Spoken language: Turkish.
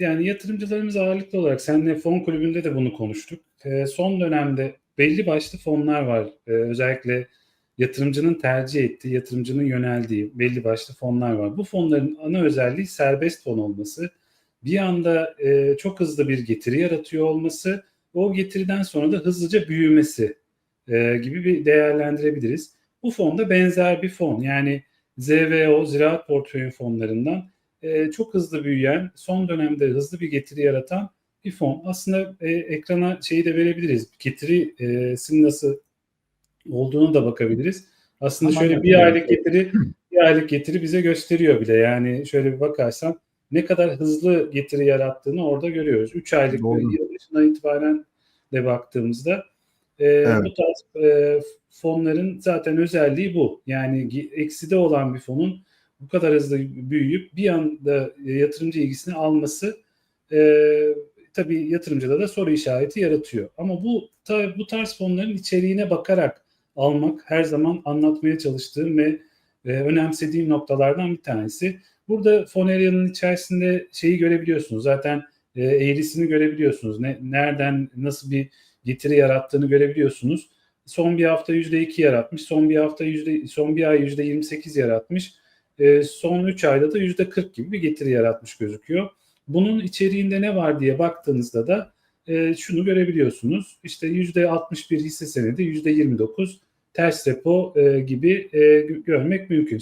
Yani yatırımcılarımız ağırlıklı olarak seninle fon kulübünde de bunu konuştuk. Eee, son dönemde belli başlı fonlar var. Eee, özellikle yatırımcının tercih ettiği, yatırımcının yöneldiği belli başlı fonlar var. Bu fonların ana özelliği serbest fon olması. Bir anda eee, çok hızlı bir getiri yaratıyor olması, o getiriden sonra da hızlıca büyümesi eee, gibi bir değerlendirebiliriz. Bu fon da benzer bir fon. Yani ZVO, Ziraat Portföyü fonlarından eee, çok hızlı büyüyen, son dönemde hızlı bir getiri yaratan bir fon. Aslında e, ekrana şeyi de verebiliriz. Getirisinin nasıl olduğunu da bakabiliriz. Aslında Tamam, şöyle bir aylık getiri, bir aylık getiri bize gösteriyor bile. Yani şöyle bir bakarsan ne kadar hızlı getiri yarattığını orada görüyoruz. 3 aylık yıl başından itibaren de baktığımızda e, Evet. bu tarz e, fonların zaten özelliği bu. Yani ekside olan bir fonun bu kadar hızlı büyüyüp bir anda e, yatırımcı ilgisini alması e, tabii yatırımcıda da soru işareti yaratıyor. Ama bu ta- bu tarz fonların içeriğine bakarak almak her zaman anlatmaya çalıştığım ve e, önemsediğim noktalardan bir tanesi. Burada Foneria'nın içerisinde şeyi görebiliyorsunuz. Zaten e, eğrisini görebiliyorsunuz. Ne, nereden nasıl bir getiri yarattığını görebiliyorsunuz. Son bir hafta %2 yaratmış. Son bir hafta yüzde son bir ay %28 yaratmış. E, son 3 ayda da %40 gibi bir getiri yaratmış gözüküyor. Bunun içeriğinde ne var diye baktığınızda da e, şunu görebiliyorsunuz. İşte %61 hisse senedi, %29 ters repo e, gibi e, görmek mümkün.